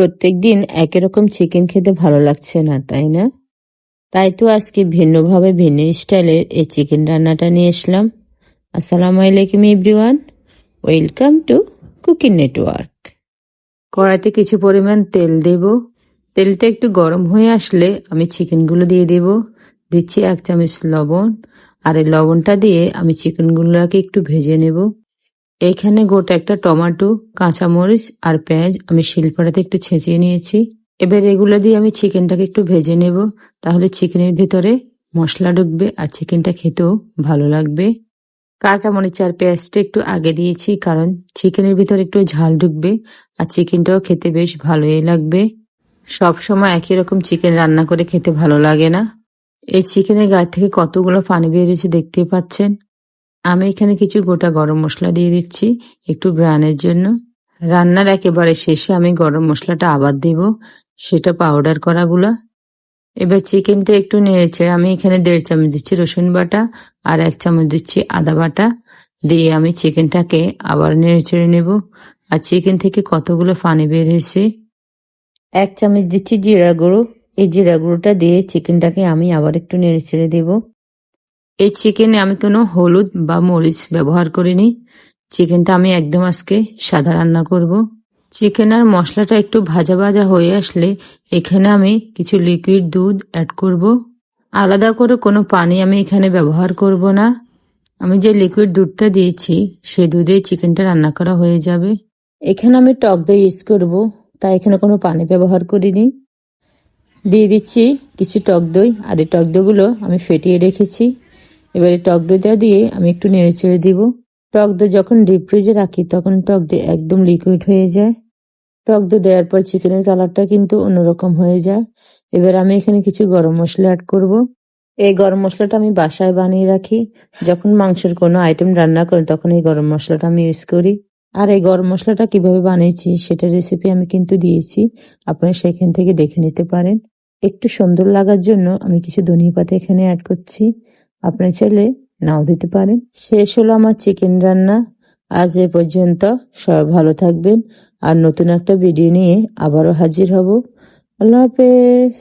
প্রত্যেকদিন একই রকম চিকেন খেতে ভালো লাগছে না, তাই না? তাই তো আজকে ভিন্নভাবে ভিন্ন স্টাইলের এই চিকেন রান্নাটা নিয়ে আসলাম আসসালামু আলাইকুম everyone. Welcome to cooking network. কড়াইতে কিছু পরিমাণ তেল দেব। তেলটা একটু গরম হয়ে আসলে আমি চিকেনগুলো দিয়ে দেব। দিচ্ছি এক চামচ লবণ। আর এই লবণটা দিয়ে আমি চিকেনগুলোকে একটু ভেজে নেব। এখানে গোটা একটা টমেটো, কাঁচামরিচ আর পেঁয়াজ আমি শিলপাটাতে একটু ছেঁচিয়ে নিয়েছি। এবার এগুলো দিয়ে আমি চিকেনটাকে একটু ভেজে নেব। তাহলে চিকেনের ভিতরে মশলা ঢুকবে আর চিকেনটা খেতেও ভালো লাগবে। কাঁচামরিচ আর পেঁয়াজটা একটু আগে দিয়েছি কারণ চিকেনের ভিতরে একটু ঝাল ঢুকবে আর চিকেনটাও খেতে বেশ ভালোই লাগবে। সব সময় একই রকম চিকেন রান্না করে খেতে ভালো লাগে না। এই চিকেনের গায়ে থেকে কতগুলো পানি বেরিয়েছে দেখতে পাচ্ছেন? আমি এখানে কিছু গোটা গরম মশলা দিয়ে দিচ্ছি, একটু ব্রানের জন্য। রান্নার একেবারে শেষে আমি গরম মশলাটা আবার দেব, সেটা পাউডার করাগুলা। এবার চিকেনটা একটু নেড়েছে আমি এখানে দেড় চামচ দিচ্ছি রসুন বাটা আর এক চামচ দিচ্ছি আদা বাটা। দিয়ে আমি চিকেনটাকে আবার নেড়ে চেড়ে নেব। আর চিকেন থেকে কতগুলো পানি বের হয়েছে? এক চামচ দিচ্ছি জিরা গুঁড়ো। এই জিরা গুঁড়োটা দিয়ে চিকেনটাকে আমি আবার একটু নেড়ে ছেড়ে দেবো। এই চিকেনে আমি কোনো হলুদ বা মরিচ ব্যবহার করিনি। চিকেনটা আমি একদম আজকে সাদা রান্না করব। চিকেন আর মশলাটা একটু ভাজা ভাজা হয়ে আসলে এখানে আমি কিছু লিকুইড দুধ অ্যাড করব। আলাদা করে কোনো পানি আমি এখানে ব্যবহার করব না। আমি যে লিকুইড দুধটা দিয়েছি, সে দুধে চিকেনটা রান্না করা হয়ে যাবে। এখানে আমি টক দই ইউজ করব, তাই এখানে কোনো পানি ব্যবহার করিনি। দিয়ে দিচ্ছি কিছু টক দই, আর এই টক দইগুলো আমি ফেটিয়ে রেখেছি। এবারে টক দইটা দিয়ে আমি একটু নেড়ে চেড়ে দিব। টক দই যখন ডিপ ফ্রিজে রাখি, তখন টক দই একদম লিকুইড হয়ে যায়। টক দই দেওয়ার পর চিকেনের কালারটা কিন্তু অন্যরকম হয়ে যায়। এবার আমি এখানে কিছু গরম মশলা অ্যাড করব। এই গরম মশলাটা আমি বাসায় বানিয়ে রাখি। যখন মাংসের কোনো আইটেম রান্না করি তখন এই গরম মশলাটা আমি ইউজ করি। আর এই গরম মশলাটা কীভাবে বানিয়েছি সেটা রেসিপি আমি কিন্তু দিয়েছি। আপনারা সেখান থেকে দেখে নিতে পারেন। একটু সুন্দর লাগার জন্য আমি কিছু ধনিয়া পাতা এখানে অ্যাড করছি। আপনার চাইলে নাও দিতে পারেন। শেষ হলো আমার চিকেন রান্না। আজ এ পর্যন্ত সবাই ভালো থাকবেন। আর নতুন একটা ভিডিও নিয়ে আবারও হাজির হব। আল্লাহ হাফেজ।